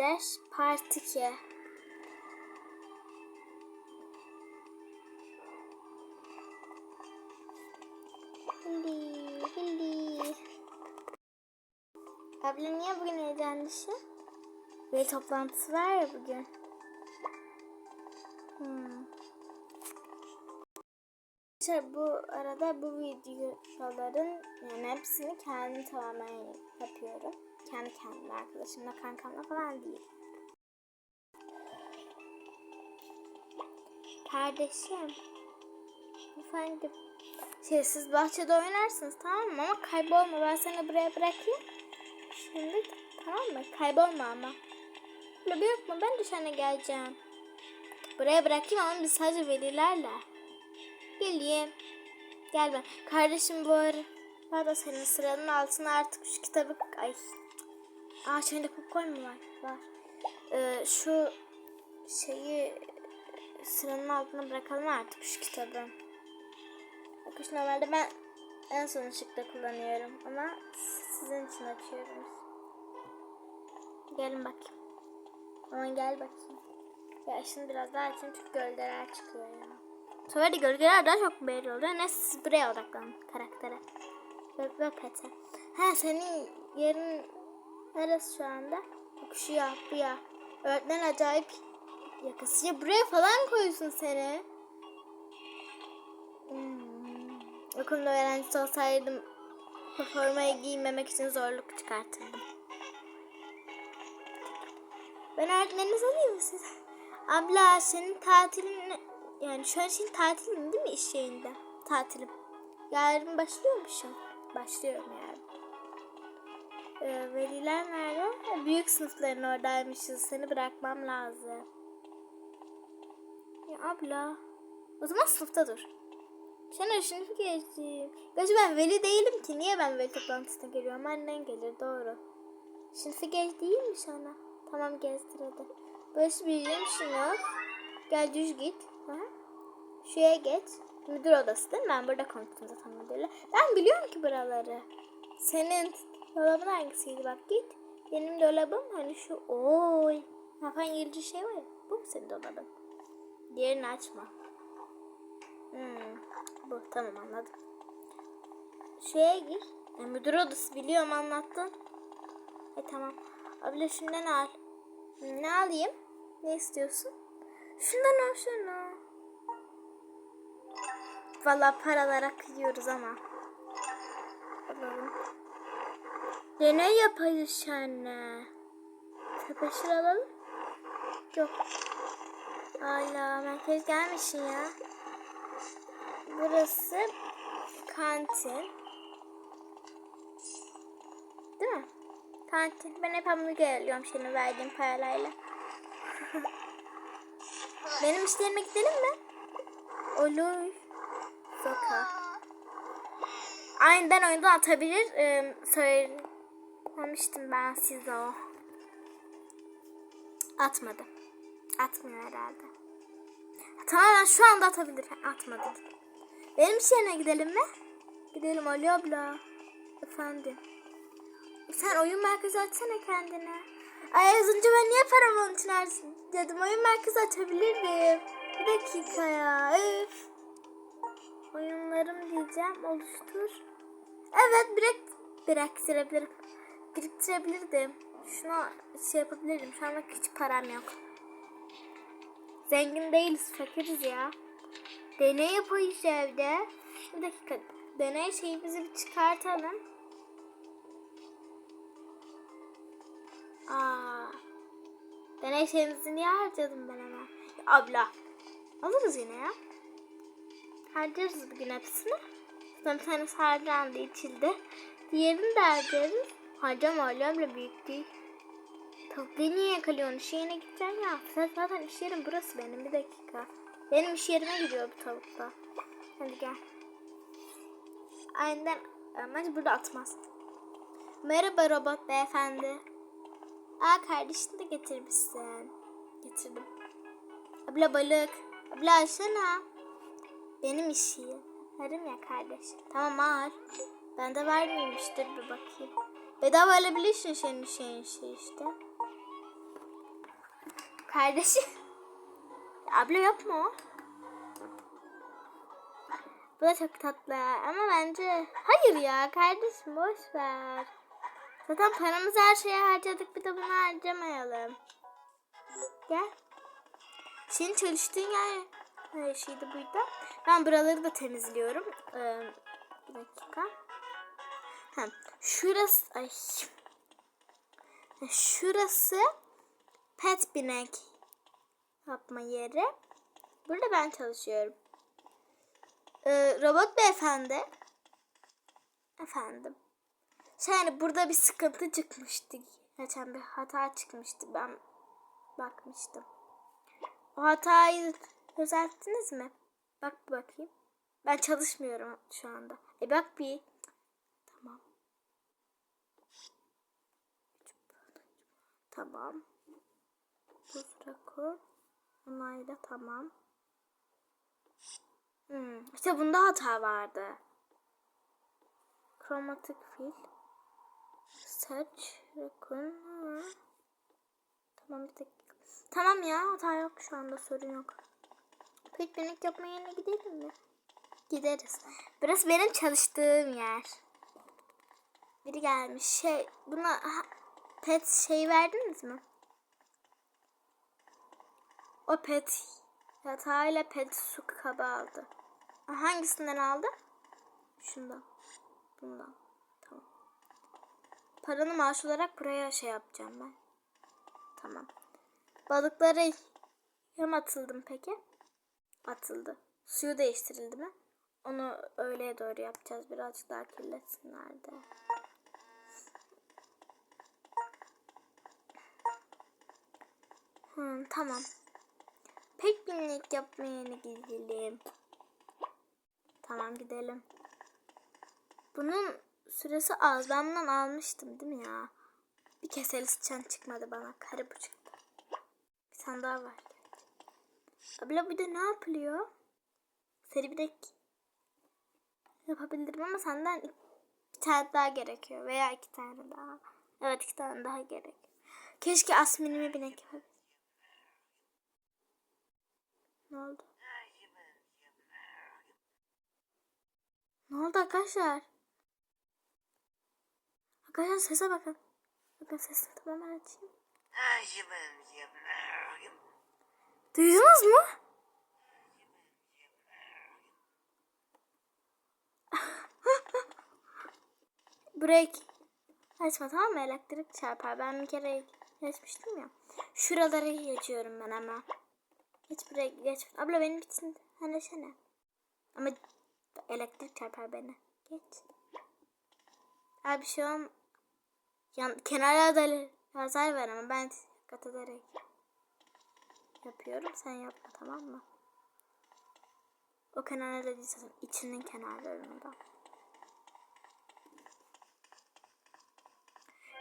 kardeş part 2. Hilli, hilli. Abla niye bugün heyecanlısın? Ve toplantısı var ya bugün. Hmm. İşte bu arada bu videoların yani hepsini kendim tamamen yapıyorum. Kendi kendime arkadaşımla kankamla falan değil. Kardeşim. Efendim. Şey, siz bahçede oynarsınız tamam mı? Ama kaybolma. Ben seni buraya bırakayım. Şimdi tamam mı? Kaybolma ama. Böyle mu? Ben sana geleceğim. Buraya bırakayım ama biz sadece velilerle. Geleyim. Gel ben. Kardeşim bu arada da senin sıranın altına artık şu kitabı... Ay. Aa şeyinde popcorn mu var? Var. Ee, şu şeyi sıranın altına bırakalım artık şu kitabı. Bakın normalde ben en son ışıkta kullanıyorum ama sizin için açıyorum. Gelin bakayım. Aman gel bakayım. Ya şimdi biraz daha açayım çünkü gölgeler çıkıyor ya. Sonra gölgeler daha çok belli oluyor. Neyse siz buraya odaklanın karaktere. Ve. Ha senin yerin neresi şu anda? Bak şu ya bu ya. Öğretmen acayip yakası. Ya buraya falan koyuyorsun seni. Hmm. Okulda öğrencisi olsaydım formayı giymemek için zorluk çıkartırdım. Ben öğretmeniniz olayım mı size? Abla senin tatilin yani şu an senin tatilin değil mi iş yerinde? Tatilim. Yarın başlıyormuşum. Başlıyorum yarın. Ee, veliler nerede? Büyük sınıfların oradaymışız. Seni bırakmam lazım. Ya abla. O zaman sınıfta dur. Sen sınıfı geçtim. Gerçi ben veli değilim ki. Niye ben veli toplantısına geliyorum? Annen gelir doğru. Sınıfı geç değil mi sana? Tamam gezdir hadi. Burası birinci sınıf. Gel düz git. Ha? Şuraya geç. Müdür odası değil mi? Ben burada konuştum zaten müdürle. Ben biliyorum ki buraları. Senin dolabın hangisiydi bak git. Benim dolabım hani şu oy. Yapan yerici şey var. Bu mu senin dolabın? Diğerini açma. Hmm, bu tamam anladım. Şuraya gir. E, müdür odası biliyorum anlattın. E tamam. Abla şundan al. Ne alayım? Ne istiyorsun? Şundan al şunu. Valla paralara kıyıyoruz ama. Alalım. Deney yapayız seninle. Tepeşir alalım. Yok. Hala merkez gelmişsin ya. Burası kantin. Değil mi? Kantin. Ben hep hamburger alıyorum senin verdiğin paralarla. Benim işlerime gidelim mi? Olur. Soka. Aynen oyundan atabilir. Ee, söylemiştim ben size o. Atmadı. Atmıyor herhalde. Tamamen şu anda atabilir. Atmadı. Benim yerine gidelim mi? Gidelim Ali abla. Efendim. Sen oyun merkezi açsana kendine. Ay az önce ben niye paramı onun için dedim. Oyun merkezi açabilirdim. Bir dakika ya. Üf. Oyunlarım diyeceğim. Oluştur. Evet birik biriktirebilirim. Biriktirebilirdim. Şunu şey yapabilirim. Şu anda hiç param yok. Zengin değiliz. Fakiriz ya. Deney yapayız evde. Bir dakika. Deney şeyimizi bir çıkartalım. Aa. Deney şeyimizi niye harcadım ben hemen? Ya abla. Alırız yine ya. Harcarız bugün hepsini. Sonra bir tanesi harcandı içildi. Diğerini de harcarız. Harcama öyle büyük değil. Tavukları niye yakalıyorsun? İş yerine gideceksin ya. Sen zaten iş yerim burası benim. Bir dakika. Benim iş yerime gidiyor bu tavukta. Hadi gel. Aynen. Bence burada atmaz. Merhaba robot beyefendi. Aa kardeşini de getirmişsin. Getirdim. Abla balık. Abla alsana. Benim işim. Varım ya kardeş. Tamam al. Ben de mıymış? Dur bir bakayım. Bedava alabilirsin senin şeyin şey işte. Kardeşim. Abla yapma. Bu da çok tatlı ama bence hayır ya kardeşim boş ver. Zaten paramızı her şeye harcadık bir de bunu harcamayalım. Gel. Senin çalıştığın yer şeydi buydu. Ben buraları da temizliyorum. Ee, bir dakika. Şurası ay. Şurası pet binek yapma yeri. Burada ben çalışıyorum. Ee, robot beyefendi. Efendim. Şey yani burada bir sıkıntı çıkmıştı. Geçen bir hata çıkmıştı. Ben bakmıştım. O hatayı düzelttiniz mi? Bak bakayım. Ben çalışmıyorum şu anda. E bak bir. Tamam. Buz rakı. Onayla tamam. Hmm, işte bunda hata vardı. Kromatik fil. Saç. Rakun. Tamam bir dakika. Tamam ya hata yok şu anda sorun yok. Pek benim yapma yerine gidelim mi? Gideriz. Burası benim çalıştığım yer. Biri gelmiş. Şey buna pet şey verdiniz mi? O pet yatağıyla pet su kabı aldı. Ha, Hangisinden aldı? Şundan. Bundan. Tamam. Paranı maaş olarak buraya şey yapacağım ben. Tamam. Balıkları yem atıldım peki? Atıldı. Suyu değiştirildi mi? Onu öğleye doğru yapacağız. Birazcık daha kirletsinler de. Hmm, tamam. Pek binlik yapmaya gidelim. Tamam gidelim. Bunun süresi az. Ben bundan almıştım değil mi ya? Bir keseli sıçan çıkmadı bana. Kare bu çıktı. Bir tane daha var. Abla bir de ne yapılıyor? Seri bir de yapabilirim ama senden bir tane daha gerekiyor. Veya iki tane daha. Evet iki tane daha gerek. Keşke asminimi binek yapabilsem. Ne oldu? Ne oldu arkadaşlar? Arkadaşlar sese bakın. Bakın sesini tamamen açayım. Duydunuz mu? Break. Açma tamam mı? Elektrik çarpar. Ben bir kere geçmiştim ya. Şuraları geçiyorum ben hemen. Geç buraya geç. Abla benim için halleşene. Ama elektrik çarpar beni. Geç. Abi şu an yan, kenara da yazar ver ama ben dikkat ederek yapıyorum. Sen yapma tamam mı? O kenara da değil içinin kenarlarında.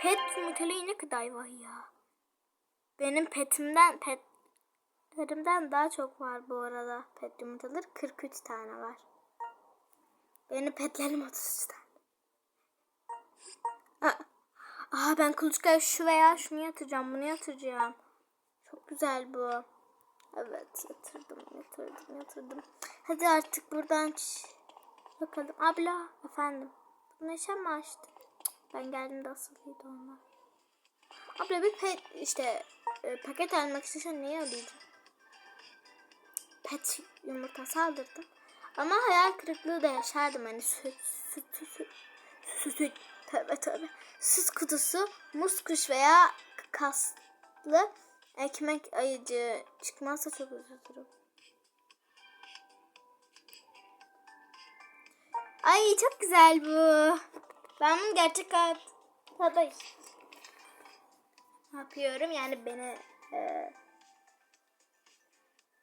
Pet niteliği ne kadar var ya? Benim petimden petlerimden daha çok var bu arada pet yumurtaları. 43 tane var. Benim petlerim 33 tane. Aa, ben kuluçkaya şu veya şunu yatıracağım. Bunu yatıracağım. Çok güzel bu. Evet yatırdım yatırdım yatırdım. Hadi artık buradan bakalım. Abla efendim. İşe mi açtın? Ben geldiğimde asılıydı onlar. Abla bir pet işte e, paket almak istesen niye alıyordun? Pet yumurta saldırdım. Ama hayal kırıklığı da yaşardım hani süt süt süt süt süt, süt tövbe süt kutusu muz kuş veya kaslı ekmek ayıcı çıkmazsa çok üzülürüm. Ay çok güzel bu. Ben bunu gerçek hayatta yapıyorum. Yani beni e,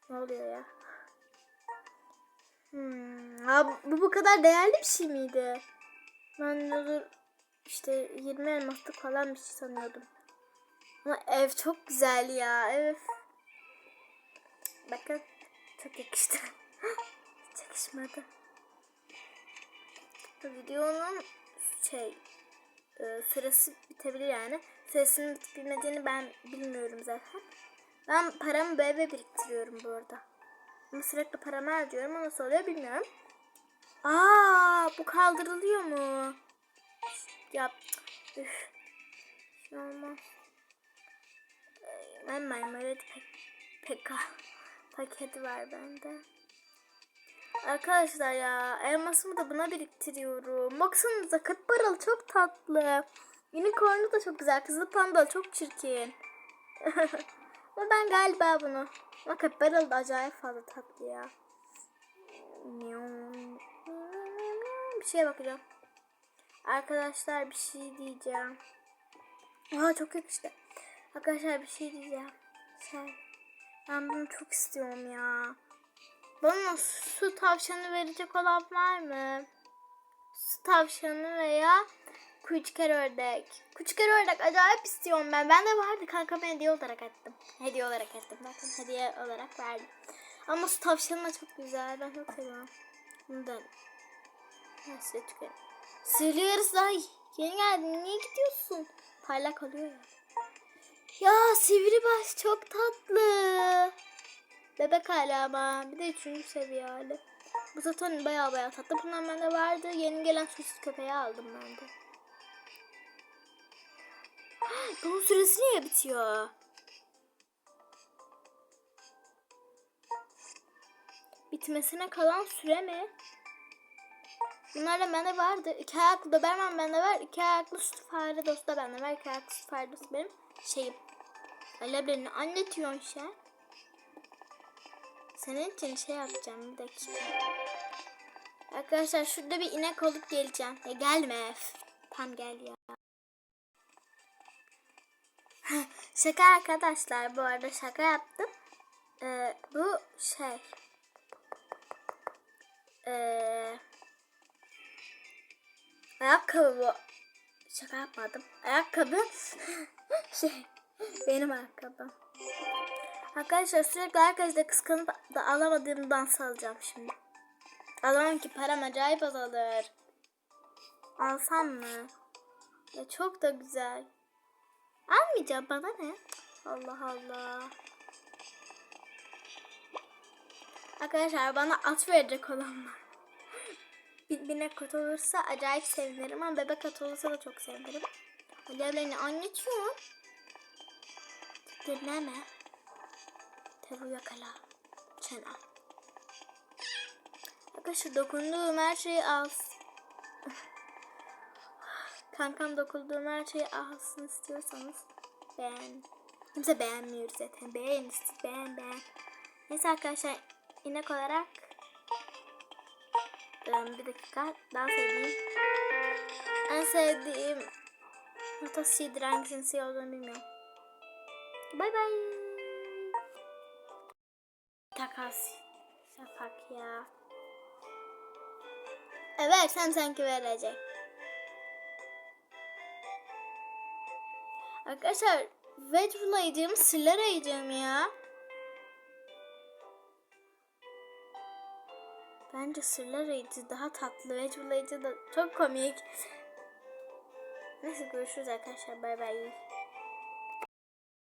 ne oluyor ya? Hmm, abi, bu bu kadar değerli bir şey miydi? Ben olur işte 20 elmaslık falan bir şey sanıyordum. Ama ev çok güzel ya. Ev. Bakın çok yakıştı. Hiç yakışmadı. Bu videonun şey e, süresi bitebilir yani. Süresinin bitip bitmediğini ben bilmiyorum zaten. Ben paramı bu eve biriktiriyorum bu arada. Ama sürekli paramı harcıyorum ama nasıl oluyor bilmiyorum. Aa, bu kaldırılıyor mu? Ya üf. Şey olmaz. Ben Marmaret pek, pek paketi var bende. Arkadaşlar ya elmasımı da buna biriktiriyorum. Baksanıza kırk paralı çok tatlı. Unicorn'u da çok güzel. Kızıl panda çok çirkin. Ama ben galiba bunu. Kırk paralı da acayip fazla tatlı ya. Bir şeye bakacağım. Arkadaşlar bir şey diyeceğim. Aa çok yakıştı. Arkadaşlar bir şey diyeceğim. Şey, ben bunu çok istiyorum ya. Bana su tavşanı verecek olan var mı? Su tavşanı veya küçüker ördek. Küçüker ördek acayip istiyorum ben. Ben de vardı kankama hediye olarak ettim. Hediye olarak ettim. Bakın hediye olarak verdim. Ama su tavşanı da çok güzel. Ben çok seviyorum. Bunu da Neyse tükelim. Siliyoruz ay. Yeni geldin. Niye gidiyorsun? Parlak oluyor ya. Ya sivri baş çok tatlı. Bebek hala ama. Bir de üçüncü seviye hali. Bu zaten baya baya tatlı. Bundan bende vardı. Yeni gelen sosis köpeği aldım ben de. Bunun süresi niye bitiyor? Bitmesine kalan süre mi? Bunlar da bende vardı. İki ayaklı Doberman bende var. İki ayaklı süt fare dostu da bende var. İki ayaklı süt fare dostu benim şeyim. Aleblerini anlatıyorsun şey. Senin için şey yapacağım bir dakika. Arkadaşlar şurada bir inek olup geleceğim. Ya gelme. Tam gel ya. Şaka arkadaşlar. Bu arada şaka yaptım. Ee, bu şey. Ee, ayakkabı bu. Şaka yapmadım. Ayakkabı şey benim ayakkabım. Arkadaşlar sürekli herkesle kıskanıp da alamadığım dans alacağım şimdi. Alamam ki param acayip azalır. Alsam mı? Ya çok da güzel. Almayacağım bana ne? Allah Allah. Arkadaşlar bana at verecek olan var. Binek at olursa acayip sevinirim ama bebek at olursa da çok sevinirim. Alevlerini anlatıyorum. Dinleme. Tabu yakala. Çena. Arkadaşlar dokunduğum her şeyi alsın. Kankam dokunduğum her şeyi alsın istiyorsanız beğen. Kimse beğenmiyor zaten. Beğen, beğen, beğen. Neyse arkadaşlar inek olarak Ee, bir dakika daha sevdiğim en sevdiğim Seeder hangisinin siyah olduğunu bilmiyorum. Bay bay. Takas yapak ya. Evet sen sanki verecek. Arkadaşlar Siller ayıcığım ya. Bence Sırlar ayıcı daha tatlı. Vegeful ayıcı da çok komik. Neyse görüşürüz arkadaşlar. Bay bay.